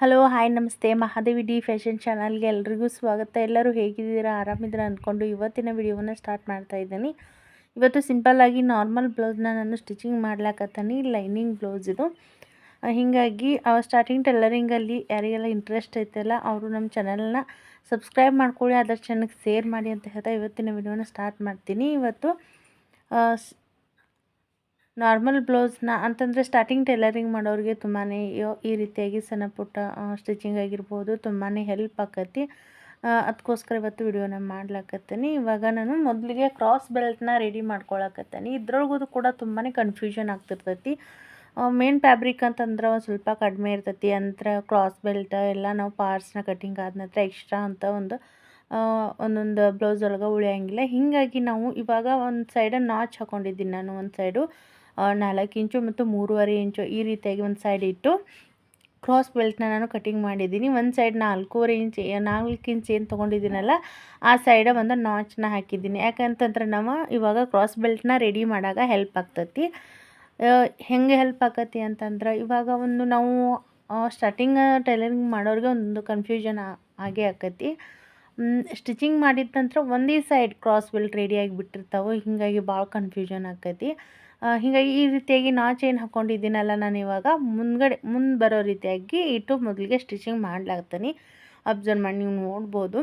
Hello hi ನಮಸ್ತೆ. Mahadevi D fashion ಚಾನಲ್ಗೆ ಎಲ್ರಿಗೂ ಸ್ವಾಗತ. ಎಲ್ಲರೂ ಹೇಗಿದ್ದೀರಾ? ಆರಾಮಿದ್ದೀರಾ ಅಂದ್ಕೊಂಡು ಇವತ್ತಿನ ವಿಡಿಯೋವನ್ನು ಸ್ಟಾರ್ಟ್ ಮಾಡ್ತಾ ಇದ್ದೀನಿ. ಇವತ್ತು ಸಿಂಪಲ್ಲಾಗಿ ನಾರ್ಮಲ್ ಬ್ಲೌಸ್ನ ನಾನು ಸ್ಟಿಚಿಂಗ್ ಮಾಡ್ಲಾಕತ್ತೀನಿ. ಲೈನಿಂಗ್ ಬ್ಲೌಸ್ ಇದು. ಹೀಗಾಗಿ ಅವ ಸ್ಟಾರ್ಟಿಂಗ್ ಟೆಲ್ಲರಿಂಗಲ್ಲಿ ಯಾರಿಗೆಲ್ಲ ಇಂಟ್ರೆಸ್ಟ್ ಐತಲ್ಲ, ಅವರು ನಮ್ಮ ಚಾನಲ್ನ ಸಬ್ಸ್ಕ್ರೈಬ್ ಮಾಡ್ಕೊಳ್ಳಿ ಅದರ ಚಾನಲ್ಗೆ ಶೇರ್ ಮಾಡಿ ಅಂತ ಹೇಳ್ತಾ ಇವತ್ತಿನ ವಿಡಿಯೋನ ಸ್ಟಾರ್ಟ್ ಮಾಡ್ತೀನಿ. ಇವತ್ತು ನಾರ್ಮಲ್ ಬ್ಲೌಸ್ನ ಅಂತಂದರೆ ಸ್ಟಾರ್ಟಿಂಗ್ ಟೈಲರಿಂಗ್ ಮಾಡೋರಿಗೆ ತುಂಬಾ ಈ ರೀತಿಯಾಗಿ ಸಣ್ಣ ಪುಟ್ಟ ಸ್ಟಿಚಿಂಗ್ ಆಗಿರ್ಬೋದು ತುಂಬಾ ಹೆಲ್ಪ್ ಆಕತಿ. ಅದಕ್ಕೋಸ್ಕರ ಇವತ್ತು ವಿಡಿಯೋನ ಮಾಡ್ಲಾಕತ್ತೀನಿ. ಇವಾಗ ನಾನು ಮೊದಲಿಗೆ ಕ್ರಾಸ್ ಬೆಲ್ಟ್ನ ರೆಡಿ ಮಾಡ್ಕೊಳಕತ್ತೀನಿ. ಇದ್ರೊಳಗೂ ಕೂಡ ತುಂಬಾ ಕನ್ಫ್ಯೂಷನ್ ಆಗ್ತಿರ್ತೈತಿ. ಮೇನ್ ಫ್ಯಾಬ್ರಿಕ್ ಅಂತಂದ್ರೆ ಒಂದು ಸ್ವಲ್ಪ ಕಡಿಮೆ ಇರ್ತೈತಿ. ಅಂದ್ರೆ ಕ್ರಾಸ್ ಬೆಲ್ಟ್ ಎಲ್ಲ ನಾವು ಪಾರ್ಟ್ಸ್ನ ಕಟಿಂಗ್ ಆದ ನಂತರ ಎಕ್ಸ್ಟ್ರಾ ಅಂತ ಒಂದು ಒಂದೊಂದು ಬ್ಲೌಸ್ ಒಳಗೆ ಉಳಿಯಂಗಿಲ್ಲ. ಹೀಗಾಗಿ ನಾವು ಇವಾಗ ಒಂದು ಸೈಡ ನಾಚ್ ಹಾಕೊಂಡಿದ್ದೀನಿ ನಾನು ಒಂದು ಸೈಡು ನಾಲ್ಕು ಇಂಚು ಮತ್ತು ಮೂರುವರೆ ಇಂಚು ಈ ರೀತಿಯಾಗಿ ಒಂದು ಸೈಡ್ ಇಟ್ಟು ಕ್ರಾಸ್ ಬೆಲ್ಟ್ನ ನಾನು ಕಟಿಂಗ್ ಮಾಡಿದ್ದೀನಿ. ಒಂದು ಸೈಡ್ ನಾಲ್ಕೂವರೆ ಇಂಚ್ ನಾಲ್ಕು ಇಂಚ್ ಏನು ತೊಗೊಂಡಿದ್ದೀನಲ್ಲ, ಆ ಸೈಡ ಒಂದು ನಾಚ್ನ ಹಾಕಿದ್ದೀನಿ. ಯಾಕಂತಂದ್ರೆ ನಾವು ಇವಾಗ ಕ್ರಾಸ್ ಬೆಲ್ಟ್ನ ರೆಡಿ ಮಾಡಾಗ ಹೆಲ್ಪ್ ಆಗ್ತತಿ. ಹೆಂಗೆ ಹೆಲ್ಪ್ ಆಕತಿ ಅಂತಂದ್ರೆ, ಇವಾಗ ಒಂದು ನಾವು ಸ್ಟಾರ್ಟಿಂಗ್ ಟೈಲರಿಂಗ್ ಮಾಡೋರಿಗೆ ಒಂದು ಕನ್ಫ್ಯೂಷನ್ ಆಗೇ ಆಕತಿ. ಸ್ಟಿಚಿಂಗ್ ಮಾಡಿದ ನಂತರ ಒಂದೇ ಸೈಡ್ ಕ್ರಾಸ್ ಬೆಲ್ಟ್ ರೆಡಿಯಾಗಿ ಬಿಟ್ಟಿರ್ತಾವೆ. ಹೀಗಾಗಿ ಭಾಳ ಕನ್ಫ್ಯೂಷನ್ ಆಕತಿ. ಹೀಗಾಗಿ ಈ ರೀತಿಯಾಗಿ ನಾಚ್ ಏನು ಹಾಕ್ಕೊಂಡಿದ್ದೀನಲ್ಲ ನಾನು ಇವಾಗ, ಮುಂದ್ಗಡೆ, ಮುಂದೆ ಬರೋ ರೀತಿಯಾಗಿ ಇಟ್ಟು ಮೊದಲಿಗೆ ಸ್ಟಿಚಿಂಗ್ ಮಾಡ್ಲಾಗ್ತೀನಿ. ಅಬ್ಸರ್ವ್ ಮಾಡಿ ನೀವು ನೋಡ್ಬೋದು.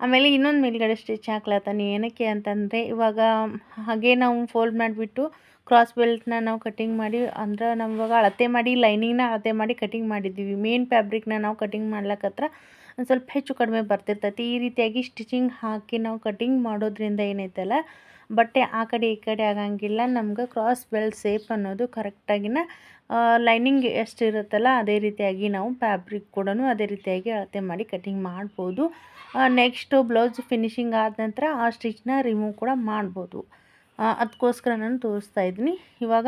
ಆಮೇಲೆ ಇನ್ನೊಂದು ಮೇಲ್ಗಡೆ ಸ್ಟಿಚ್ ಹಾಕ್ಲತ್ತಾನೆ ಏನಕ್ಕೆ ಅಂತಂದರೆ ಇವಾಗ ಹಾಗೆ ನಾವು ಫೋಲ್ಡ್ ಮಾಡಿಬಿಟ್ಟು ಕ್ರಾಸ್ ಬೆಲ್ಟ್ನ ನಾವು ಕಟ್ಟಿಂಗ್ ಮಾಡಿ, ಅಂದ್ರೆ ನಾವು ಇವಾಗ ಅಳತೆ ಮಾಡಿ ಲೈನಿಂಗ್ನ ಅಳತೆ ಮಾಡಿ ಕಟ್ಟಿಂಗ್ ಮಾಡಿದ್ದೀವಿ. ಮೇನ್ ಫ್ಯಾಬ್ರಿಕ್ನ ನಾವು ಕಟ್ಟಿಂಗ್ ಮಾಡ್ಲಕ್ಕತ್ರ ಒಂದು ಸ್ವಲ್ಪ ಹೆಚ್ಚು ಕಡಿಮೆ ಬರ್ತಿರ್ತೈತಿ. ಈ ರೀತಿಯಾಗಿ ಸ್ಟಿಚಿಂಗ್ ಹಾಕಿ ನಾವು ಕಟ್ಟಿಂಗ್ ಮಾಡೋದ್ರಿಂದ ಏನೈತಲ್ಲ ಬಟ್ಟೆ ಆ ಕಡೆ ಈ ಕಡೆ ಆಗಂಗಿಲ್ಲ. ನಮ್ಗೆ ಕ್ರಾಸ್ ಬೆಲ್ಟ್ ಸೇಪ್ ಅನ್ನೋದು ಕರೆಕ್ಟಾಗಿನ ಲೈನಿಂಗ್ ಎಷ್ಟು ಇರುತ್ತಲ್ಲ ಅದೇ ರೀತಿಯಾಗಿ ನಾವು ಫ್ಯಾಬ್ರಿಕ್ ಕೂಡ ಅದೇ ರೀತಿಯಾಗಿ ಅಳತೆ ಮಾಡಿ ಕಟಿಂಗ್ ಮಾಡ್ಬೋದು. ನೆಕ್ಸ್ಟು ಬ್ಲೌಸ್ ಫಿನಿಶಿಂಗ್ ಆದ ನಂತರ ಆ ಸ್ಟಿಚ್ನ ರಿಮೂವ್ ಕೂಡ ಮಾಡ್ಬೋದು. ಅದಕ್ಕೋಸ್ಕರ ನಾನು ತೋರಿಸ್ತಾ ಇದ್ದೀನಿ. ಇವಾಗ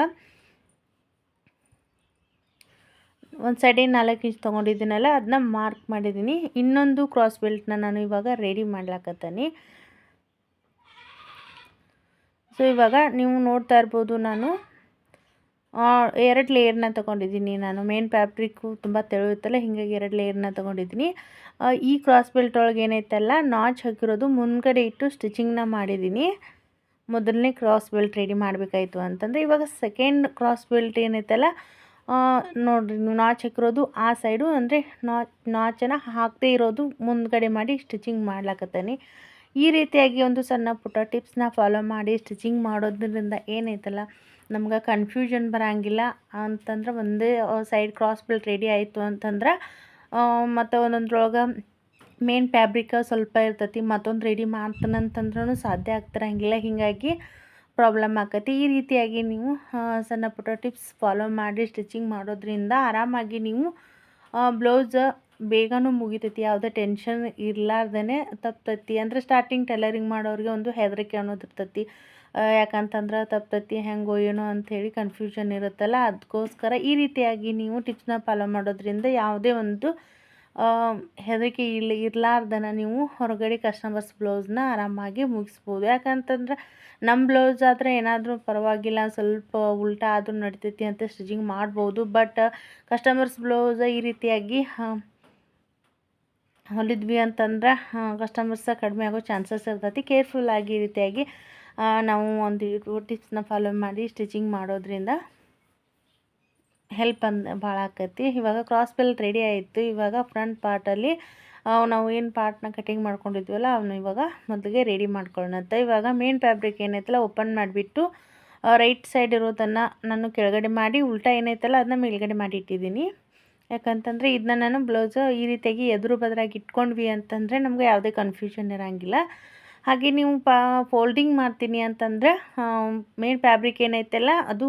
ಒಂದು ಸೈಡಿಗೆ ನಾಲ್ಕು ಇಂಚ್ ತೊಗೊಂಡಿದ್ದೀನಲ್ಲ ಅದನ್ನ ಮಾರ್ಕ್ ಮಾಡಿದ್ದೀನಿ. ಇನ್ನೊಂದು ಕ್ರಾಸ್ ಬೆಲ್ಟ್ನ ನಾನು ಇವಾಗ ರೆಡಿ ಮಾಡ್ಲಾಕತ್ತೀನಿ. ಸೊ ಇವಾಗ ನೀವು ನೋಡ್ತಾ ಇರ್ಬೋದು ನಾನು ಎರಡು ಲೇಯರ್ನ ತೊಗೊಂಡಿದ್ದೀನಿ ನಾನು. ಮೇನ್ ಫ್ಯಾಬ್ರಿಕ್ಕು ತುಂಬ ತೆಳುತ್ತಲ್ಲ ಹೀಗಾಗಿ ಎರಡು ಲೇಯರ್ನ ತೊಗೊಂಡಿದ್ದೀನಿ. ಈ ಕ್ರಾಸ್ ಬೆಲ್ಟ್ ಒಳಗೆ ಏನೈತಲ್ಲ ನಾಚ್ ಹಾಕಿರೋದು ಮುಂದ್ಗಡೆ ಇಟ್ಟು ಸ್ಟಿಚಿಂಗ್ನ ಮಾಡಿದ್ದೀನಿ. ಮೊದಲನೇ ಕ್ರಾಸ್ ಬೆಲ್ಟ್ ರೆಡಿ ಮಾಡಬೇಕಾಯಿತು ಅಂತಂದರೆ, ಇವಾಗ ಸೆಕೆಂಡ್ ಕ್ರಾಸ್ ಬೆಲ್ಟ್ ಏನೈತಲ್ಲ ನೋಡಿರಿ, ನೀವು ನಾಚ್ ಹಾಕಿರೋದು ಆ ಸೈಡು ಅಂದರೆ ನಾಚ್, ನಾಚನ್ನು ಹಾಕದೇ ಇರೋದು ಮುಂದ್ಗಡೆ ಮಾಡಿ ಸ್ಟಿಚಿಂಗ್ ಮಾಡ್ಲಾಕತ್ತೀನಿ. ಈ ರೀತಿಯಾಗಿ ಒಂದು ಸಣ್ಣ ಪುಟ್ಟ ಟಿಪ್ಸ್ನ ಫಾಲೋ ಮಾಡಿ ಸ್ಟಿಚಿಂಗ್ ಮಾಡೋದ್ರಿಂದ ಏನೈತಲ್ಲ ನಮ್ಗೆ ಕನ್ಫ್ಯೂಷನ್ ಬರೋಂಗಿಲ್ಲ ಅಂತಂದ್ರೆ ಒಂದೇ ಸೈಡ್ ಕ್ರಾಸ್ ಬೆಲ್ಟ್ ರೆಡಿ ಆಯಿತು ಅಂತಂದ್ರೆ ಮತ್ತು ಒಂದೊಂದ್ರೊಳಗೆ ಮೇನ್ ಫ್ಯಾಬ್ರಿಕ್ ಸ್ವಲ್ಪ ಇರ್ತೈತಿ, ಮತ್ತೊಂದು ರೆಡಿ ಮಾಡ್ತಾನಂತಂದ್ರೂ ಸಾಧ್ಯ ಆಗ್ತಿರಂಗಿಲ್ಲ. ಹೀಗಾಗಿ ಪ್ರಾಬ್ಲಮ್ ಆಕತಿ. ಈ ರೀತಿಯಾಗಿ ನೀವು ಸಣ್ಣ ಪುಟ್ಟ ಟಿಪ್ಸ್ ಫಾಲೋ ಮಾಡಿ ಸ್ಟಿಚಿಂಗ್ ಮಾಡೋದ್ರಿಂದ ಆರಾಮಾಗಿ ನೀವು ಬ್ಲೌಸ್ ಬೇಗನೂ ಮುಗಿತೈತಿ, ಯಾವುದೇ ಟೆನ್ಷನ್ ಇರಲಾರ್ದೇ ತಪ್ತೈತಿ. ಅಂದರೆ ಸ್ಟಾರ್ಟಿಂಗ್ ಟೈಲರಿಂಗ್ ಮಾಡೋರಿಗೆ ಒಂದು ಹೆದರಿಕೆ ಅನ್ನೋದು ಇರ್ತೈತಿ. ಯಾಕಂತಂದ್ರೆ ತಪ್ತೈತಿ, ಹೆಂಗೋ ಏನೋ ಅಂಥೇಳಿ ಕನ್ಫ್ಯೂಷನ್ ಇರುತ್ತಲ್ಲ ಅದಕ್ಕೋಸ್ಕರ ಈ ರೀತಿಯಾಗಿ ನೀವು ಟಿಪ್ಸ್ನ ಫಾಲೋ ಮಾಡೋದ್ರಿಂದ ಯಾವುದೇ ಒಂದು ಹೆದರಿಕೆ ಇಲ್ಲ ಇರಲಾರ್ದನ ನೀವು ಹೊರಗಡೆ ಕಸ್ಟಮರ್ಸ್ ಬ್ಲೌಸ್ನ ಆರಾಮಾಗಿ ಮುಗಿಸ್ಬೋದು. ಯಾಕಂತಂದ್ರೆ ನಮ್ಮ ಬ್ಲೌಸ್ ಆದರೆ ಏನಾದರೂ ಪರವಾಗಿಲ್ಲ, ಸ್ವಲ್ಪ ಉಲ್ಟಾ ಆದರೂ ನಡಿತೈತಿ ಅಂತ ಸ್ಟಿಚಿಂಗ್ ಮಾಡ್ಬೋದು. ಬಟ್ ಕಸ್ಟಮರ್ಸ್ ಬ್ಲೌಸ್ ಈ ರೀತಿಯಾಗಿ ಹೊಲಿದ್ವಿ ಅಂತಂದ್ರೆ ಕಸ್ಟಮರ್ಸ ಕಡಿಮೆ ಆಗೋ ಚಾನ್ಸಸ್ ಇರ್ತೈತಿ. ಕೇರ್ಫುಲ್ಲಾಗಿ ಈ ರೀತಿಯಾಗಿ ನಾವು ಒಂದು ಟಿಪ್ಸ್ನ ಫಾಲೋ ಮಾಡಿ ಸ್ಟಿಚಿಂಗ್ ಮಾಡೋದ್ರಿಂದ ಹೆಲ್ಪ್ ಅಂದ, ಭಾಳ ಆಕೈತಿ. ಇವಾಗ ಕ್ರಾಸ್ ಬೆಲ್ಟ್ ರೆಡಿ ಆಯಿತು. ಇವಾಗ ಫ್ರಂಟ್ ಪಾರ್ಟಲ್ಲಿ ನಾವು ಏನು ಪಾರ್ಟ್ನ ಕಟಿಂಗ್ ಮಾಡ್ಕೊಂಡಿದ್ವಲ್ಲ, ಅವನು ಇವಾಗ ಮೊದಲಿಗೆ ರೆಡಿ ಮಾಡ್ಕೊಳ್ಳೋಣಂತ ಇವಾಗ ಮೇನ್ ಫ್ಯಾಬ್ರಿಕ್ ಏನೈತಲ್ಲ ಓಪನ್ ಮಾಡಿಬಿಟ್ಟು ರೈಟ್ ಸೈಡ್ ಇರೋದನ್ನು ನಾನು ಕೆಳಗಡೆ ಮಾಡಿ, ಉಲ್ಟಾ ಏನೈತಲ್ಲ, ಅದನ್ನ ಮೇಲ್ಗಡೆ ಮಾಡಿ ಇಟ್ಟಿದ್ದೀನಿ. ಯಾಕಂತಂದರೆ ಇದನ್ನ ನಾನು ಬ್ಲೌಸ್ ಈ ರೀತಿಯಾಗಿ ಎದುರು ಬದರಾಗಿ ಇಟ್ಕೊಂಡ್ವಿ ಅಂತಂದರೆ ನಮಗೆ ಯಾವುದೇ ಕನ್ಫ್ಯೂಷನ್ ಇರೋಂಗಿಲ್ಲ. ಹಾಗೆ ನೀವು ಪಾ ಫೋಲ್ಡಿಂಗ್ ಮಾಡ್ತೀನಿ ಅಂತಂದರೆ ಮೇನ್ ಫ್ಯಾಬ್ರಿಕ್ ಏನೈತಲ್ಲ, ಅದು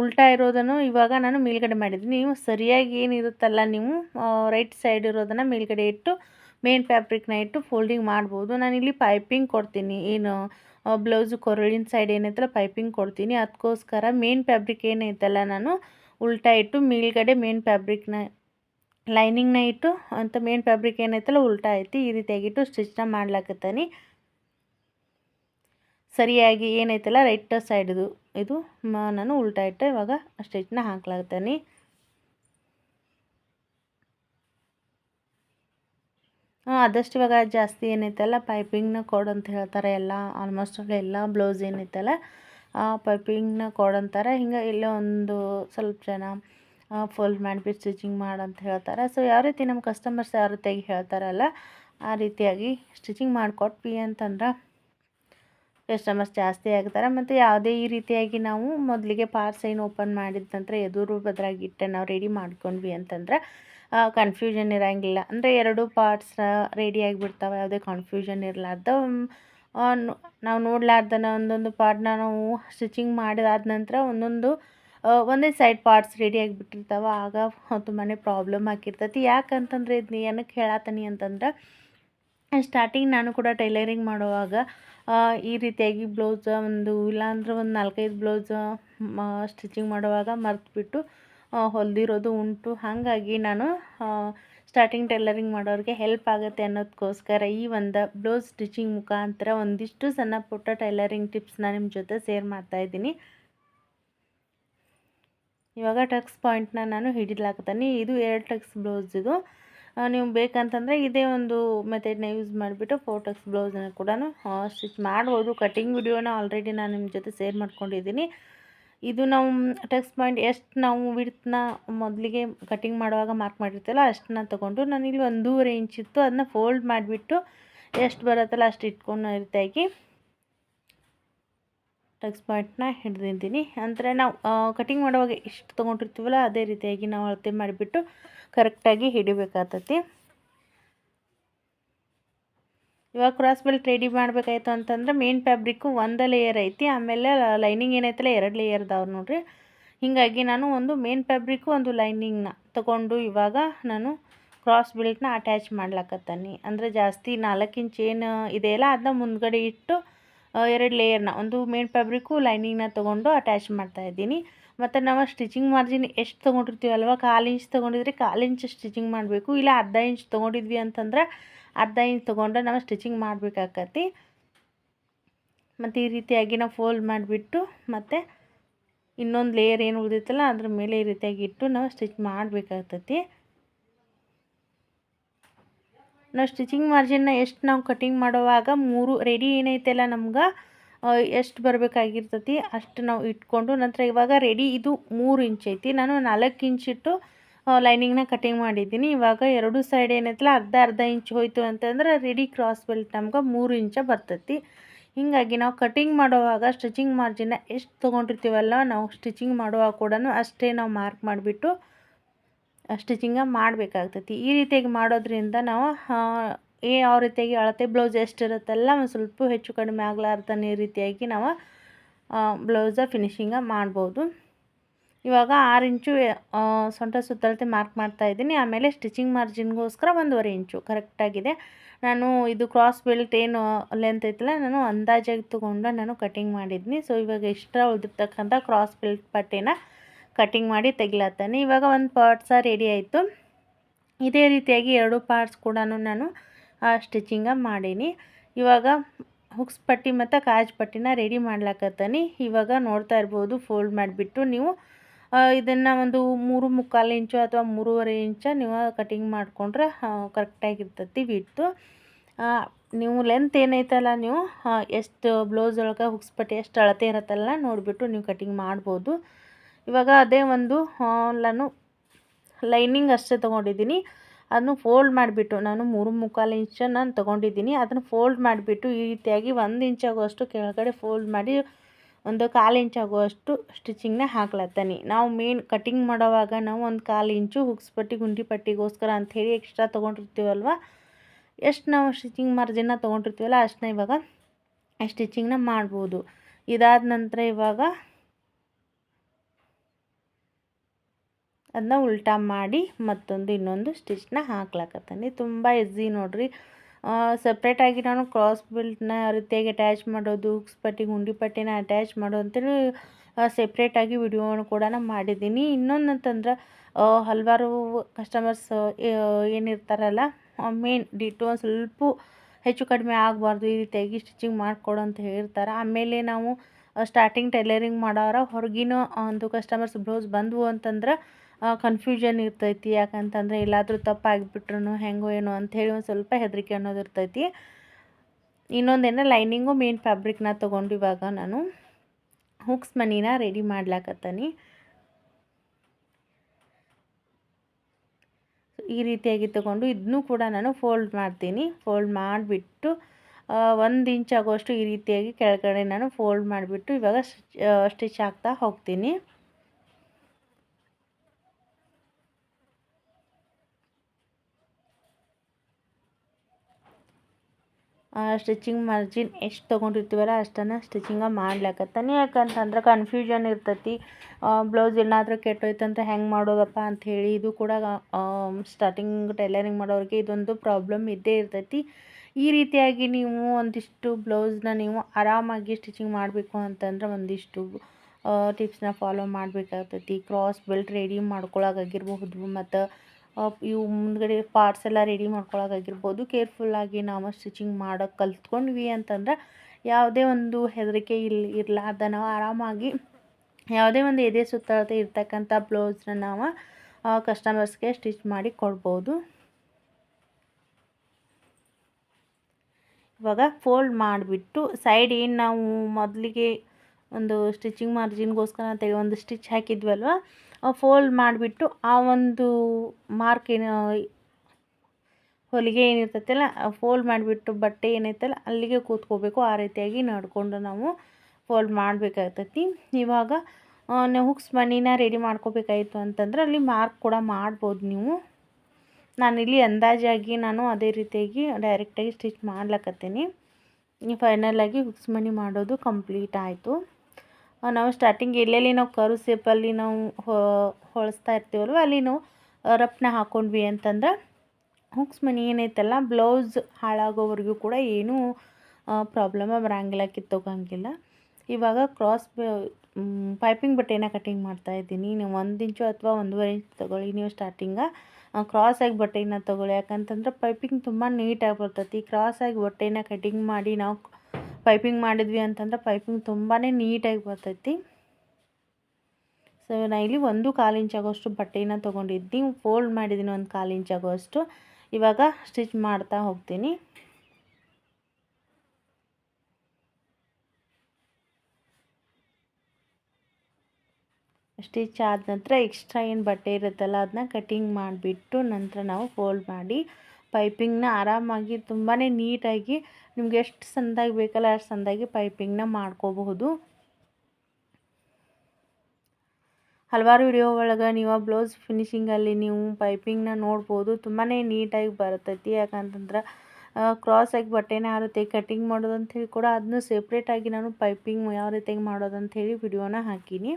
ಉಲ್ಟಾ ಇರೋದನ್ನು ಇವಾಗ ನಾನು ಮೇಲ್ಗಡೆ ಮಾಡಿದ್ದೀನಿ. ನೀವು ಸರಿಯಾಗಿ ಏನಿರುತ್ತಲ್ಲ ನೀವು ರೈಟ್ ಸೈಡ್ ಇರೋದನ್ನು ಮೇಲ್ಗಡೆ ಇಟ್ಟು ಮೇನ್ ಫ್ಯಾಬ್ರಿಕ್ನ ಇಟ್ಟು ಫೋಲ್ಡಿಂಗ್ ಮಾಡ್ಬೋದು. ನಾನಿಲ್ಲಿ ಪೈಪಿಂಗ್ ಕೊಡ್ತೀನಿ. ಏನು ಬ್ಲೌಸು ಕೊರಳಿನ ಸೈಡ್ ಏನೈತಲ್ಲ ಪೈಪಿಂಗ್ ಕೊಡ್ತೀನಿ. ಅದಕ್ಕೋಸ್ಕರ ಮೇನ್ ಫ್ಯಾಬ್ರಿಕ್ ಏನೈತಲ್ಲ ನಾನು ಉಲ್ಟಾ ಇಟ್ಟು ಮೇಲ್ಗಡೆ ಮೇನ್ ಫ್ಯಾಬ್ರಿಕ್ನ ಲೈನಿಂಗ್ನ ಇಟ್ಟು ಅಂತ ಮೇನ್ ಫ್ಯಾಬ್ರಿಕ್ ಏನೈತಲ್ಲ ಉಲ್ಟಾ ಐತಿ ಈ ರೀತಿಯಾಗಿಟ್ಟು ಸ್ಟಿಚ್ನ ಮಾಡ್ಲಾಕತ್ತಾನಿ. ಸರಿಯಾಗಿ ಏನೈತಲ್ಲ ರೈಟ್ ಸೈಡ್ದು ಇದು ನಾನು ಉಲ್ಟಾ ಇಟ್ಟು ಇವಾಗ ಸ್ಟಿಚ್ನ ಹಾಕ್ಲಾಗ್ತಾನೆ ಆದಷ್ಟು ಇವಾಗ ಜಾಸ್ತಿ ಏನೈತಲ್ಲ ಪೈಪಿಂಗ್ನ ಕೊಡು ಅಂತ ಹೇಳ್ತಾರೆ, ಎಲ್ಲ ಆಲ್ಮೋಸ್ಟ್ ಎಲ್ಲ ಬ್ಲೌಸ್ ಏನೈತಲ್ಲ ಪೈಪಿಂಗ್ನ ಕೊಡು ಅಂತಾರೆ. ಹಿಂಗೆ ಇಲ್ಲೇ ಒಂದು ಸ್ವಲ್ಪ ಜನ ಫುಲ್ ಮಾಡಿಬಿಟ್ಟು ಸ್ಟಿಚಿಂಗ್ ಮಾಡು ಅಂತ ಹೇಳ್ತಾರೆ. ಸೊ ಯಾವ ರೀತಿ ನಮ್ಮ ಕಸ್ಟಮರ್ಸ್ ಯಾವ ರೀತಿಯಾಗಿ ಹೇಳ್ತಾರಲ್ಲ, ಆ ರೀತಿಯಾಗಿ ಸ್ಟಿಚಿಂಗ್ ಮಾಡಿಕೊಟ್ವಿ ಅಂತಂದ್ರೆ ಕಸ್ಟಮರ್ಸ್ ಜಾಸ್ತಿ ಆಗ್ತಾರೆ. ಮತ್ತು ಯಾವುದೇ ಈ ರೀತಿಯಾಗಿ ನಾವು ಮೊದಲಿಗೆ ಪಾರ್ಸ್ ಏನು ಓಪನ್ ಮಾಡಿದ ನಂತರ ಎದುರು ಬದಲಾಗಿ ಇಟ್ಟೆ, ನಾವು ರೆಡಿ ಮಾಡ್ಕೊಂಡ್ವಿ ಅಂತಂದ್ರೆ ಕನ್ಫ್ಯೂಷನ್ ಇರೋಂಗಿಲ್ಲ. ಅಂದರೆ ಎರಡು ಪಾರ್ಟ್ಸ್ ರೆಡಿ ಆಗಿಬಿಡ್ತಾವೆ, ಯಾವುದೇ ಕನ್ಫ್ಯೂಷನ್ ಇರಲಾರ್ದ. ನಾವು ನೋಡ್ಲಾರ್ದನ ಒಂದೊಂದು ಪಾರ್ಟ್ನ ನಾವು ಸ್ಟಿಚಿಂಗ್ ಮಾಡಿದಾದ ನಂತರ ಒಂದೊಂದು ಒಂದೇ ಸೈಡ್ ಪಾರ್ಟ್ಸ್ ರೆಡಿ ಆಗಿಬಿಟ್ಟಿರ್ತಾವೆ. ಆಗ ತುಂಬಾ ಪ್ರಾಬ್ಲಮ್ ಆಗಿರ್ತೈತಿ. ಯಾಕಂತಂದರೆ ಇದನ್ನ ಏನಕ್ಕೆ ಹೇಳತ್ತೀನಿ ಅಂತಂದ್ರೆ ಸ್ಟಾರ್ಟಿಂಗ್ ನಾನು ಕೂಡ ಟೈಲರಿಂಗ್ ಮಾಡುವಾಗ ಈ ರೀತಿಯಾಗಿ ಬ್ಲೌಸ್ ಒಂದು ಇಲ್ಲಾಂದ್ರೆ ಒಂದು ನಾಲ್ಕೈದು ಬ್ಲೌಸ್ ಸ್ಟಿಚಿಂಗ್ ಮಾಡುವಾಗ ಮರೆತುಬಿಟ್ಟು ಹೊಲಿದಿರೋದು ಉಂಟು. ಹಾಗಾಗಿ ನಾನು ಸ್ಟಾರ್ಟಿಂಗ್ ಟೈಲರಿಂಗ್ ಮಾಡೋರಿಗೆ ಹೆಲ್ಪ್ ಆಗುತ್ತೆ ಅನ್ನೋದಕ್ಕೋಸ್ಕರ ಈ ಒಂದು ಬ್ಲೌಸ್ ಸ್ಟಿಚಿಂಗ್ ಮುಖಾಂತರ ಒಂದಿಷ್ಟು ಸಣ್ಣ ಪುಟ್ಟ ಟೈಲರಿಂಗ್ ಟಿಪ್ಸ್ನ ನಿಮ್ಮ ಜೊತೆ ಸೇರ್ ಮಾಡ್ತಾ ಇದ್ದೀನಿ. ಇವಾಗ ಟಕ್ಸ್ ಪಾಯಿಂಟ್ನ ನಾನು ಹಿಡಿಲಾಕತ್ತೀನಿ ಇದು ಎರಡು ಟಕ್ಸ್ ಬ್ಲೌಸ್ ಇದು ನೀವು ಬೇಕಂತಂದರೆ ಇದೇ ಒಂದು ಮೆಥಡ್ನ ಯೂಸ್ ಮಾಡಿಬಿಟ್ಟು ಫೋರ್ ಟಕ್ಸ್ ಬ್ಲೌಸನ್ನು ಕೂಡ ಸ್ಟಿಚ್ ಮಾಡ್ಬೋದು. ಕಟಿಂಗ್ ವಿಡಿಯೋನ ಆಲ್ರೆಡಿ ನಾನು ನಿಮ್ಮ ಜೊತೆ ಸೇರ್ ಮಾಡ್ಕೊಂಡಿದ್ದೀನಿ. ಇದು ನಾವು ಟೆಕ್ಸ್ ಪಾಯಿಂಟ್ ಎಷ್ಟು ನಾವು ವಿಡ್ತ್ನ ಮೊದಲಿಗೆ ಕಟಿಂಗ್ ಮಾಡುವಾಗ ಮಾರ್ಕ್ ಮಾಡಿರ್ತಲ್ಲ ಅಷ್ಟನ್ನ ತೊಗೊಂಡು ನಾನು ಇಲ್ಲಿ ಒಂದೂವರೆ ಇಂಚ್ ಇತ್ತು. ಅದನ್ನ ಫೋಲ್ಡ್ ಮಾಡಿಬಿಟ್ಟು ಎಷ್ಟು ಬರುತ್ತಲ್ಲ ಅಷ್ಟು ಇಟ್ಕೊಂಡು ರೀತಿಯಾಗಿ ಟಕ್ಸ್ ಪಾಯಿಂಟ್ನ ಹಿಡ್ದಿದ್ದೀನಿ. ಅಂದರೆ ನಾವು ಕಟಿಂಗ್ ಮಾಡುವಾಗ ಎಷ್ಟು ತೊಗೊಂಡಿರ್ತೀವಲ್ಲ, ಅದೇ ರೀತಿಯಾಗಿ ನಾವು ಅಳತೆ ಮಾಡಿಬಿಟ್ಟು ಕರೆಕ್ಟಾಗಿ ಹಿಡಿಬೇಕಾಗ್ತತಿ ಇವಾಗ ಕ್ರಾಸ್ ಬೆಲ್ಟ್ ರೆಡಿ ಮಾಡಬೇಕಾಯ್ತು ಅಂತಂದ್ರೆ ಮೇನ್ ಫ್ಯಾಬ್ರಿಕ್ಕು ಒಂದು ಲೇಯರ್ ಐತಿ, ಆಮೇಲೆ ಲೈನಿಂಗ್ ಏನೈತಲ್ಲ ಎರಡು ಲೇಯರ್ ಅದಾವೆ ನೋಡಿರಿ. ಹೀಗಾಗಿ ನಾನು ಒಂದು ಮೇನ್ ಫ್ಯಾಬ್ರಿಕ್ಕು ಒಂದು ಲೈನಿಂಗ್ನ ತಗೊಂಡು ಇವಾಗ ನಾನು ಕ್ರಾಸ್ ಬೆಲ್ಟ್ನ ಅಟ್ಯಾಚ್ ಮಾಡ್ಲಕತ್ತಾನೆ. ಅಂದರೆ ಜಾಸ್ತಿ ನಾಲ್ಕು ಇಂಚ್ ಏನು ಇದೆಯಲ್ಲ ಅದನ್ನ ಮುಂದ್ಗಡೆ ಇಟ್ಟು ಎರಡು ಲೇಯರ್ನ ಒಂದು ಮೇನ್ ಫ್ಯಾಬ್ರಿಕ್ಕು ಲೈನಿಂಗ್ನ ತೊಗೊಂಡು ಅಟ್ಯಾಚ್ ಮಾಡ್ತಾ ಇದ್ದೀನಿ. ಮತ್ತು ನಾವು ಸ್ಟಿಚಿಂಗ್ ಮಾರ್ಜಿನ್ ಎಷ್ಟು ತೊಗೊಂಡಿರ್ತೀವಲ್ವ? ಕಾಲು ಇಂಚ್ ತೊಗೊಂಡಿದ್ರೆ ಕಾಲು ಇಂಚ್ ಸ್ಟಿಚಿಂಗ್ ಮಾಡಬೇಕು, ಇಲ್ಲ ಅರ್ಧ ಇಂಚ್ ತೊಗೊಂಡಿದ್ವಿ ಅಂತಂದ್ರೆ ಅರ್ಧ ಇಂಚ್ ತೊಗೊಂಡ್ರೆ ನಾವು ಸ್ಟಿಚಿಂಗ್ ಮಾಡಬೇಕಾಕತಿ. ಮತ್ತು ಈ ರೀತಿಯಾಗಿ ನಾವು ಫೋಲ್ಡ್ ಮಾಡಿಬಿಟ್ಟು ಮತ್ತು ಇನ್ನೊಂದು ಲೇಯರ್ ಏನು ಉಳಿದಿತ್ತಲ್ಲ ಅದ್ರ ಮೇಲೆ ಈ ರೀತಿಯಾಗಿ ಇಟ್ಟು ನಾವು ಸ್ಟಿಚ್ ಮಾಡಬೇಕಾಗ್ತತಿ. ನಾವು ಸ್ಟಿಚಿಂಗ್ ಮಾರ್ಜಿನ್ನ ಎಷ್ಟು ನಾವು ಕಟಿಂಗ್ ಮಾಡುವಾಗ ಮೂರು ರೆಡಿ ಏನೈತೆಲ್ಲ ನಮ್ಗೆ ಎಷ್ಟು ಬರಬೇಕಾಗಿರ್ತತಿ ಅಷ್ಟು ನಾವು ಇಟ್ಕೊಂಡು ನಂತರ ಇವಾಗ ರೆಡಿ ಇದು ಮೂರು ಇಂಚ್ ಐತಿ. ನಾನು ನಾಲ್ಕು ಇಂಚ್ ಇಟ್ಟು ಲೈನಿಂಗ್ನ ಕಟಿಂಗ್ ಮಾಡಿದ್ದೀನಿ. ಇವಾಗ ಎರಡು ಸೈಡ್ ಏನೈತಲ್ಲ ಅರ್ಧ ಅರ್ಧ ಇಂಚ್ ಹೋಯಿತು ಅಂತಂದ್ರೆ ರೆಡಿ ಕ್ರಾಸ್ ಬೆಲ್ಟ್ ನಮ್ಗೆ ಮೂರು ಇಂಚ ಬರ್ತೈತಿ. ಹೀಗಾಗಿ ನಾವು ಕಟಿಂಗ್ ಮಾಡುವಾಗ ಸ್ಟಿಚಿಂಗ್ ಮಾರ್ಜಿನ ಎಷ್ಟು ತೊಗೊಂಡಿರ್ತೀವಲ್ಲ, ನಾವು ಸ್ಟಿಚಿಂಗ್ ಮಾಡುವಾಗ ಕೂಡ ಅಷ್ಟೇ ನಾವು ಮಾರ್ಕ್ ಮಾಡಿಬಿಟ್ಟು ಸ್ಟಿಚಿಂಗ ಮಾಡಬೇಕಾಗ್ತೈತಿ. ಈ ರೀತಿಯಾಗಿ ಮಾಡೋದ್ರಿಂದ ನಾವು ಏ ಯಾವ ರೀತಿಯಾಗಿ ಅಳತೆ ಬ್ಲೌಸ್ ಎಷ್ಟಿರುತ್ತಲ್ಲ, ಒಂದು ಸ್ವಲ್ಪ ಹೆಚ್ಚು ಕಡಿಮೆ ಆಗ್ಲಾರ್ದನೆ ರೀತಿಯಾಗಿ ನಾವು ಬ್ಲೌಸ ಫಿನಿಶಿಂಗ ಮಾಡ್ಬೋದು. ಇವಾಗ ಆರು ಇಂಚು ಸೊಂಟ ಸುತ್ತಳತೆ ಮಾರ್ಕ್ ಮಾಡ್ತಾ ಇದ್ದೀನಿ. ಆಮೇಲೆ ಸ್ಟಿಚಿಂಗ್ ಮಾರ್ಜಿನ್ಗೋಸ್ಕರ ಒಂದೂವರೆ ಇಂಚು. ಕರೆಕ್ಟಾಗಿದೆ ನಾನು ಇದು ಕ್ರಾಸ್ ಬೆಲ್ಟ್ ಏನು ಲೆಂತ್ ಐತಲ್ಲ, ನಾನು ಅಂದಾಜಾಗಿ ತೊಗೊಂಡು ನಾನು ಕಟಿಂಗ್ ಮಾಡಿದ್ನಿ. ಸೊ ಇವಾಗ ಇಷ್ಟ ಉಳಿದಿರ್ತಕ್ಕಂಥ ಕ್ರಾಸ್ ಬೆಲ್ಟ್ ಪಟ್ಟೆನ ಕಟಿಂಗ್ ಮಾಡಿ ತೆಗಿಲತ್ತಾನೆ ಇವಾಗ ಒಂದು ಪಾರ್ಟ್ಸ ರೆಡಿ ಆಯಿತು. ಇದೇ ರೀತಿಯಾಗಿ ಎರಡು ಪಾರ್ಟ್ಸ್ ಕೂಡ ನಾನು ಸ್ಟಿಚಿಂಗ ಮಾಡೀನಿ. ಇವಾಗ ಹುಕ್ಸ್ ಪಟ್ಟಿ ಮತ್ತು ಕಾಜ್ ಪಟ್ಟಿನ ರೆಡಿ ಮಾಡ್ಲಾಕತ್ತಾನೆ. ಇವಾಗ ನೋಡ್ತಾ ಇರ್ಬೋದು ಫೋಲ್ಡ್ ಮಾಡಿಬಿಟ್ಟು ನೀವು ಇದನ್ನು ಒಂದು ಮೂರು ಮುಕ್ಕಾಲು ಇಂಚು ಅಥವಾ ಮೂರುವರೆ ಇಂಚ ನೀವು ಕಟಿಂಗ್ ಮಾಡಿಕೊಂಡ್ರೆ ಕರೆಕ್ಟಾಗಿರ್ತತಿ ವಿಡ್ತು ನೀವು ಲೆಂತ್ ಏನೈತಲ್ಲ ನೀವು ಎಷ್ಟು ಬ್ಲೌಸ್ ಒಳಗೆ ಹುಕ್ಸ್ ಪಟ್ಟಿ ಎಷ್ಟು ಅಳತೆ ಇರತ್ತಲ್ಲ ನೋಡಿಬಿಟ್ಟು ನೀವು ಕಟಿಂಗ್ ಮಾಡ್ಬೋದು. ಇವಾಗ ಅದೇ ಒಂದು ನಾನು ಲೈನಿಂಗ್ ಅಷ್ಟೇ ತೊಗೊಂಡಿದ್ದೀನಿ. ಅದನ್ನು ಫೋಲ್ಡ್ ಮಾಡಿಬಿಟ್ಟು, ನಾನು ಮೂರು ಮುಕ್ಕಾಲು ಇಂಚ ನಾನು ತೊಗೊಂಡಿದ್ದೀನಿ. ಅದನ್ನು ಫೋಲ್ಡ್ ಮಾಡಿಬಿಟ್ಟು ಈ ರೀತಿಯಾಗಿ ಒಂದು ಇಂಚಾಗುವಷ್ಟು ಕೆಳಗಡೆ ಫೋಲ್ಡ್ ಮಾಡಿ ಒಂದು ಕಾಲು ಇಂಚಾಗುವಷ್ಟು ಸ್ಟಿಚಿಂಗ್ನ ಹಾಕ್ಲತ್ತನಿ. ನಾವು ಮೇನ್ ಕಟಿಂಗ್ ಮಾಡೋವಾಗ ನಾವು ಒಂದು ಕಾಲು ಇಂಚು ಹುಕ್ಸ್ ಪಟ್ಟಿ ಗುಂಡಿ ಪಟ್ಟಿಗೋಸ್ಕರ ಅಂಥೇಳಿ ಎಕ್ಸ್ಟ್ರಾ ತೊಗೊಂಡಿರ್ತೀವಲ್ವ? ಎಷ್ಟು ನಾವು ಸ್ಟಿಚಿಂಗ್ ಮಾರ್ಜಿನ ತೊಗೊಂಡಿರ್ತೀವಲ್ಲ ಅಷ್ಟನ್ನ ಇವಾಗ ಸ್ಟಿಚಿಂಗ್ನ ಮಾಡ್ಬೋದು. ಇದಾದ ನಂತರ ಇವಾಗ ಅದನ್ನ ಉಲ್ಟಾ ಮಾಡಿ ಮತ್ತೊಂದು ಇನ್ನೊಂದು ಸ್ಟಿಚ್ನ ಹಾಕ್ಲಾಕತ್ತಾನೆ. ತುಂಬ ಈಸಿ ನೋಡಿರಿ. ಸಪ್ರೇಟಾಗಿ ನಾನು ಕ್ರಾಸ್ ಬೆಲ್ಟ್ನ ರೀತಿಯಾಗಿ ಅಟ್ಯಾಚ್ ಮಾಡೋದು ಹುಕ್ಸ್ ಪಟ್ಟಿ ಗುಂಡಿ ಪಟ್ಟಿನ ಅಟ್ಯಾಚ್ ಮಾಡೋದು ಅಂತೇಳಿ ಸೆಪ್ರೇಟಾಗಿ ವಿಡಿಯೋವನ್ನು ಕೂಡ ನಾನು ಮಾಡಿದ್ದೀನಿ. ಇನ್ನೊಂದು ಅಂತಂದ್ರೆ ಹಲವಾರು ಕಸ್ಟಮರ್ಸ್ ಏನಿರ್ತಾರಲ್ಲ ಮೇನ್ ಡಿಟೋ ಒಂದು ಸ್ವಲ್ಪ ಹೆಚ್ಚು ಕಡಿಮೆ ಆಗಬಾರ್ದು ಈ ರೀತಿಯಾಗಿ ಸ್ಟಿಚಿಂಗ್ ಮಾಡಿಕೊಡು ಅಂತ ಹೇಳ್ತಾರೆ. ಆಮೇಲೆ ನಾವು ಸ್ಟಾರ್ಟಿಂಗ್ ಟೈಲರಿಂಗ್ ಮಾಡೋರ ಹೊರಗಿನ ಒಂದು ಕಸ್ಟಮರ್ಸ್ ಬ್ಲೌಸ್ ಬಂದವು ಅಂತಂದ್ರೆ ಕನ್ಫ್ಯೂಷನ್ ಇರ್ತೈತಿ. ಯಾಕಂತಂದರೆ ಎಲ್ಲಾದರೂ ತಪ್ಪಾಗಿಬಿಟ್ರು ಹೆಂಗೋ ಏನೋ ಅಂಥೇಳಿ ಒಂದು ಸ್ವಲ್ಪ ಹೆದರಿಕೆ ಅನ್ನೋದು ಇರ್ತೈತಿ. ಇನ್ನೊಂದೇನ ಲೈನಿಂಗು ಮೇನ್ ಫ್ಯಾಬ್ರಿಕ್ನ ತೊಗೊಂಡು ಇವಾಗ ನಾನು ಹುಕ್ಸ್ ಮನಿನ ರೆಡಿ ಮಾಡ್ಲಾಕತ್ತೀನಿ. ಈ ರೀತಿಯಾಗಿ ತಗೊಂಡು ಇದನ್ನು ಕೂಡ ನಾನು ಫೋಲ್ಡ್ ಮಾಡ್ತೀನಿ. ಫೋಲ್ಡ್ ಮಾಡಿಬಿಟ್ಟು ಒಂದು ಇಂಚ್ ಆಗೋಷ್ಟು ಈ ರೀತಿಯಾಗಿ ಕೆಳಗಡೆ ನಾನು ಫೋಲ್ಡ್ ಮಾಡಿಬಿಟ್ಟು ಇವಾಗ ಸ್ಟಿಚ್ ಹಾಕ್ತಾ ಹೋಗ್ತೀನಿ. ಸ್ಟಿಚಿಂಗ್ ಮಾರ್ಜಿನ್ ಎಷ್ಟು ತೊಗೊಂಡಿರ್ತೀವಲ್ಲ ಅಷ್ಟನ್ನು ಸ್ಟಿಚಿಂಗ ಮಾಡ್ಲಾಕತ್ತಾನೆ. ಯಾಕಂತಂದ್ರೆ ಕನ್ಫ್ಯೂಷನ್ ಇರ್ತೈತಿ. ಬ್ಲೌಸ್ ಏನಾದರೂ ಕೆಟ್ಟೋಯ್ತಂದ್ರೆ ಹೆಂಗೆ ಮಾಡೋದಪ್ಪ ಅಂಥೇಳಿ ಇದು ಕೂಡ ಸ್ಟಾರ್ಟಿಂಗ್ ಟೈಲರಿಂಗ್ ಮಾಡೋರಿಗೆ ಇದೊಂದು ಪ್ರಾಬ್ಲಮ್ ಇದ್ದೇ ಇರ್ತೈತಿ. ಈ ರೀತಿಯಾಗಿ ನೀವು ಒಂದಿಷ್ಟು ಬ್ಲೌಸ್ನ ನೀವು ಆರಾಮಾಗಿ ಸ್ಟಿಚಿಂಗ್ ಮಾಡಬೇಕು ಅಂತಂದ್ರೆ ಒಂದಿಷ್ಟು ಟಿಪ್ಸ್ನ ಫಾಲೋ ಮಾಡಬೇಕಾಗ್ತೈತಿ. ಕ್ರಾಸ್ ಬೆಲ್ಟ್ ರೆಡಿ ಮಾಡ್ಕೊಳಗಾಗಿರ್ಬಹುದು ಮತ್ತು ಇವು ಮುಂದ್ಗಡೆ ಪಾರ್ಟ್ಸ್ ಎಲ್ಲ ರೆಡಿ ಮಾಡ್ಕೊಳಗಾಗಿರ್ಬೋದು ಕೇರ್ಫುಲ್ಲಾಗಿ ನಾವು ಸ್ಟಿಚಿಂಗ್ ಮಾಡೋಕ್ಕೆ ಕಲ್ತ್ಕೊಂಡ್ವಿ ಅಂತಂದ್ರೆ ಯಾವುದೇ ಒಂದು ಹೆದರಿಕೆ ಇಲ್ಲಿ ಇರಲಾರ್ದ ನಾವು ಆರಾಮಾಗಿ ಯಾವುದೇ ಒಂದು ಎದೆ ಸುತ್ತಳತೆ ಇರ್ತಕ್ಕಂಥ ಬ್ಲೌಸ್ನ ನಾವು ಕಸ್ಟಮರ್ಸ್ಗೆ ಸ್ಟಿಚ್ ಮಾಡಿ ಕೊಡ್ಬೋದು. ಇವಾಗ ಫೋಲ್ಡ್ ಮಾಡಿಬಿಟ್ಟು ಸೈಡ್ ಏನು ನಾವು ಮೊದಲಿಗೆ ಒಂದು ಸ್ಟಿಚಿಂಗ್ ಮಾರ್ಜಿನ್ಗೋಸ್ಕರ ಅಂತೇಳಿ ಒಂದು ಸ್ಟಿಚ್ ಹಾಕಿದ್ವಲ್ವ? ಫೋಲ್ಡ್ ಮಾಡಿಬಿಟ್ಟು ಆ ಒಂದು ಮಾರ್ಕ್ ಏನು, ಹೊಲಿಗೆ ಏನಿರ್ತೈತಲ್ಲ ಫೋಲ್ಡ್ ಮಾಡಿಬಿಟ್ಟು ಬಟ್ಟೆ ಏನೈತಲ್ಲ ಅಲ್ಲಿಗೆ ಕೂತ್ಕೋಬೇಕು. ಆ ರೀತಿಯಾಗಿ ನಡ್ಕೊಂಡು ನಾವು ಫೋಲ್ಡ್ ಮಾಡಬೇಕಾಗ್ತೈತಿ. ಇವಾಗ ನಾವು ಹುಕ್ಸ್ ಮನಿನ ರೆಡಿ ಮಾಡ್ಕೋಬೇಕಾಯಿತು ಅಂತಂದ್ರೆ ಅಲ್ಲಿ ಮಾರ್ಕ್ ಕೂಡ ಮಾಡ್ಬೋದು ನೀವು. ನಾನಿಲ್ಲಿ ಅಂದಾಜಾಗಿ ನಾನು ಅದೇ ರೀತಿಯಾಗಿ ಡೈರೆಕ್ಟಾಗಿ ಸ್ಟಿಚ್ ಮಾಡ್ಲಕತ್ತೀನಿ. ಫೈನಲಾಗಿ ಹುಕ್ಸ್ ಮಣಿ ಮಾಡೋದು ಕಂಪ್ಲೀಟ್ ಆಯಿತು. ನಾವು ಸ್ಟಾರ್ಟಿಂಗ್ ಎಲ್ಲೆಲ್ಲಿ ನಾವು ಕರು ಸೇಪಲ್ಲಿ ನಾವು ಹೊಳಿಸ್ತಾ ಇರ್ತೀವಲ್ವ ಅಲ್ಲಿ ನಾವು ರಫ್ನ ಹಾಕೊಂಡ್ವಿ ಅಂತಂದ್ರೆ, ಹುಕ್ಸ್ ಮನಿ ಏನೈತಲ್ಲ, ಬ್ಲೌಸ್ ಹಾಳಾಗೋವರೆಗೂ ಕೂಡ ಏನೂ ಪ್ರಾಬ್ಲಮ ಬರಂಗಿಲ್ಲ, ಕಿತ್ತೋಗಂಗಿಲ್ಲ. ಇವಾಗ ಕ್ರಾಸ್ ಪೈಪಿಂಗ್ ಬಟ್ಟೆನ ಕಟಿಂಗ್ ಮಾಡ್ತಾ ಇದ್ದೀನಿ. ನೀವು ಒಂದು ಇಂಚು ಅಥವಾ ಒಂದೂವರೆ ಇಂಚು ತೊಗೊಳ್ಳಿ, ನೀವು ಸ್ಟಾರ್ಟಿಂಗ ಕ್ರಾಸಾಗಿ ಬಟ್ಟೆನ ತೊಗೊಳ್ಳಿ, ಯಾಕಂತಂದ್ರೆ ಪೈಪಿಂಗ್ ತುಂಬ ನೀಟಾಗಿ ಬರ್ತೈತಿ. ಕ್ರಾಸಾಗಿ ಬಟ್ಟೆನ ಕಟಿಂಗ್ ಮಾಡಿ ನಾವು ಪೈಪಿಂಗ್ ಮಾಡಿದ್ವಿ ಅಂತಂದ್ರೆ ಪೈಪಿಂಗ್ ತುಂಬಾ ನೀಟಾಗಿ ಬರ್ತೈತಿ. ಸೊ ನಾ ಇಲ್ಲಿ ಒಂದು ಕಾಲು ಇಂಚ್ ಆಗೋಷ್ಟು ಬಟ್ಟೆನ ಫೋಲ್ಡ್ ಮಾಡಿದ್ದೀನಿ ಒಂದು ಕಾಲು ಇಂಚ್ ಆಗೋಷ್ಟು. ಇವಾಗ ಸ್ಟಿಚ್ ಮಾಡ್ತಾ ಹೋಗ್ತೀನಿ. ಸ್ಟಿಚ್ ಆದ ನಂತರ ಎಕ್ಸ್ಟ್ರಾ ಏನು ಬಟ್ಟೆ ಇರುತ್ತಲ್ಲ ಅದನ್ನ ಕಟ್ಟಿಂಗ್ ಮಾಡಿಬಿಟ್ಟು ನಂತರ ನಾವು ಫೋಲ್ಡ್ ಮಾಡಿ ಪೈಪಿಂಗ್ನ ಆರಾಮಾಗಿ ತುಂಬಾ ನೀಟಾಗಿ ನಿಮ್ಗೆ ಎಷ್ಟು ಸಂದಾಗಿ ಬೇಕಲ್ಲ ಅಷ್ಟು ಸಂದಾಗಿ ಪೈಪಿಂಗ್ನ ಮಾಡ್ಕೋಬಹುದು. ಹಲವಾರು ವಿಡಿಯೋ ಒಳಗೆ ನೀವು ಬ್ಲೌಸ್ ಫಿನಿಶಿಂಗಲ್ಲಿ ನೀವು ಪೈಪಿಂಗ್ನ ನೋಡ್ಬೋದು. ತುಂಬಾ ನೀಟಾಗಿ ಬರ್ತೈತಿ. ಯಾಕಂತಂದ್ರೆ ಕ್ರಾಸಾಗಿ ಬಟ್ಟೆನೇ ಮಾಡೋದು ಅಂಥೇಳಿ ಕೂಡ ಅದನ್ನು ಸೆಪ್ರೇಟಾಗಿ ನಾನು ಪೈಪಿಂಗ್ ಯಾವ ರೀತಿಯಾಗಿ ಮಾಡೋದು ಹೇಳಿ ವಿಡಿಯೋನ ಹಾಕೀನಿ.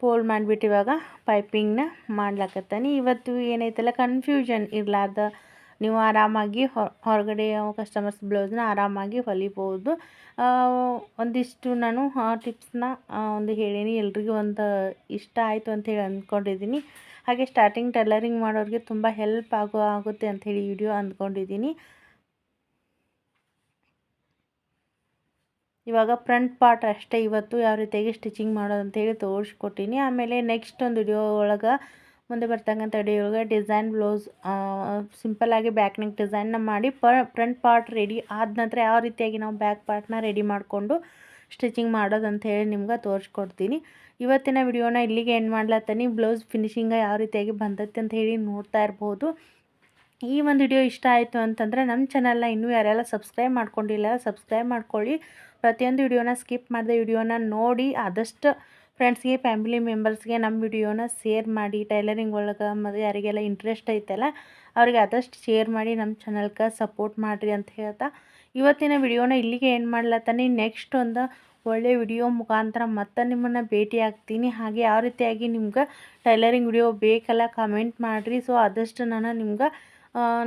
ಫೋಲ್ಡ್ ಮಾಡಿಬಿಟ್ಟು ಇವಾಗ ಪೈಪಿಂಗ್ನ ಮಾಡ್ಲಾಕತ್ತಾನೆ. ಇವತ್ತು ಏನೈತಲ್ಲ ಕನ್ಫ್ಯೂಷನ್ ಇರಲಾರ್ದ. ನೀವು ಆರಾಮಾಗಿ ಹೊರಗಡೆ ಕಸ್ಟಮರ್ಸ್ ಬ್ಲೌಸ್ನ ಆರಾಮಾಗಿ ಹೊಲಿಬೋದು. ಒಂದಿಷ್ಟು ನಾನು ಟಿಪ್ಸ್ನ ಒಂದು ಹೇಳೀನಿ. ಎಲ್ರಿಗೂ ಒಂದು ಇಷ್ಟ ಆಯಿತು ಅಂಥೇಳಿ ಅಂದ್ಕೊಂಡಿದ್ದೀನಿ ಹಾಗೆ ಸ್ಟಾರ್ಟಿಂಗ್ ಟೈಲರಿಂಗ್ ಮಾಡೋರಿಗೆ ತುಂಬ ಹೆಲ್ಪ್ ಆಗೋ, ಆಗುತ್ತೆ ಅಂಥೇಳಿ ವಿಡಿಯೋ ಅಂದ್ಕೊಂಡಿದ್ದೀನಿ ಇವಾಗ ಫ್ರಂಟ್ ಪಾರ್ಟ್ ಅಷ್ಟೇ ಇವತ್ತು ಯಾವ ರೀತಿಯಾಗಿ ಸ್ಟಿಚಿಂಗ್ ಮಾಡೋದು ಅಂತೇಳಿ ತೋರಿಸ್ಕೊಟ್ಟಿನಿ. ಆಮೇಲೆ ನೆಕ್ಸ್ಟ್ ಒಂದು ವಿಡಿಯೋ ಒಳಗೆ ಮುಂದೆ ಬರ್ತಕ್ಕಂಥ ವಿಡಿಯೋ ಒಳಗೆ ಡಿಸೈನ್ ಬ್ಲೌಸ್ ಸಿಂಪಲ್ಲಾಗಿ ಬ್ಯಾಕ್ ನೆಕ್ ಡಿಸೈನ್ನ ಮಾಡಿ ಫ್ರಂಟ್ ಪಾರ್ಟ್ ರೆಡಿ ಆದ ನಂತರ ಯಾವ ರೀತಿಯಾಗಿ ನಾವು ಬ್ಯಾಕ್ ಪಾರ್ಟ್ನ ರೆಡಿ ಮಾಡಿಕೊಂಡು ಸ್ಟಿಚಿಂಗ್ ಮಾಡೋದು ಅಂತ ಹೇಳಿ ನಿಮ್ಗೆ ತೋರಿಸ್ಕೊಡ್ತೀನಿ. ಇವತ್ತಿನ ವಿಡಿಯೋನ ಇಲ್ಲಿಗೆ ಎಂಡ್ ಮಾಡ್ಲತ್ತೀನಿ. ಬ್ಲೌಸ್ ಫಿನಿಶಿಂಗ ಯಾವ ರೀತಿಯಾಗಿ ಬಂದತ್ತೆ ಅಂತ ಹೇಳಿ ನೋಡ್ತಾ ಇರ್ಬೋದು. ಈ ಒಂದು ವಿಡಿಯೋ ಇಷ್ಟ ಆಯಿತು ಅಂತಂದರೆ ನಮ್ಮ ಚಾನಲ್ನ ಇನ್ನೂ ಯಾರೆಲ್ಲ ಸಬ್ಸ್ಕ್ರೈಬ್ ಮಾಡ್ಕೊಂಡಿಲ್ಲ ಸಬ್ಸ್ಕ್ರೈಬ್ ಮಾಡ್ಕೊಳ್ಳಿ. ಪ್ರತಿಯೊಂದು ವಿಡಿಯೋನ ಸ್ಕಿಪ್ ಮಾಡಿದ ವಿಡಿಯೋನ ನೋಡಿ. ಆದಷ್ಟು ಫ್ರೆಂಡ್ಸ್ಗೆ ಫ್ಯಾಮಿಲಿ ಮೆಂಬರ್ಸ್ಗೆ ನಮ್ಮ ವಿಡಿಯೋನ ಶೇರ್ ಮಾಡಿ. ಟೈಲರಿಂಗ್ ಒಳಗೆ ಮತ್ತು ಯಾರಿಗೆಲ್ಲ ಇಂಟ್ರೆಸ್ಟ್ ಐತಲ್ಲ, ಅವ್ರಿಗೆ ಆದಷ್ಟು ಶೇರ್ ಮಾಡಿ ನಮ್ಮ ಚಾನಲ್ಗೆ ಸಪೋರ್ಟ್ ಮಾಡಿರಿ ಅಂತ ಹೇಳ್ತಾ. ಇವತ್ತಿನ ವಿಡಿಯೋನ ಇಲ್ಲಿಗೆ ಏನು ಮಾಡ್ಲತ್ತಾನೆ. ನೆಕ್ಸ್ಟ್ ಒಂದು ಒಳ್ಳೆ ವಿಡಿಯೋ ಮುಖಾಂತರ ಮತ್ತೆ ನಿಮ್ಮನ್ನು ಭೇಟಿ ಆಗ್ತೀನಿ. ಹಾಗೆ ಯಾವ ರೀತಿಯಾಗಿ ನಿಮ್ಗೆ ಟೈಲರಿಂಗ್ ವಿಡಿಯೋ ಬೇಕಲ್ಲ ಕಮೆಂಟ್ ಮಾಡಿರಿ. ಸೊ ಆದಷ್ಟು ನಾನು ನಿಮ್ಗೆ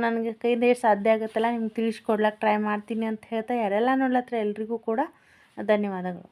ನನಗೆ ಕೈಯಿಂದ ಸಾಧ್ಯ ಆಗುತ್ತಲ್ಲ, ನಿಮ್ಗೆ ತಿಳಿಸ್ಕೊಡ್ಲಕ್ಕೆ ಟ್ರೈ ಮಾಡ್ತೀನಿ ಅಂತ ಹೇಳ್ತಾ, ಯಾರೆಲ್ಲ ನೋಡ್ಲತ್ರ ಎಲ್ರಿಗೂ ಕೂಡ ಧನ್ಯವಾದಗಳು.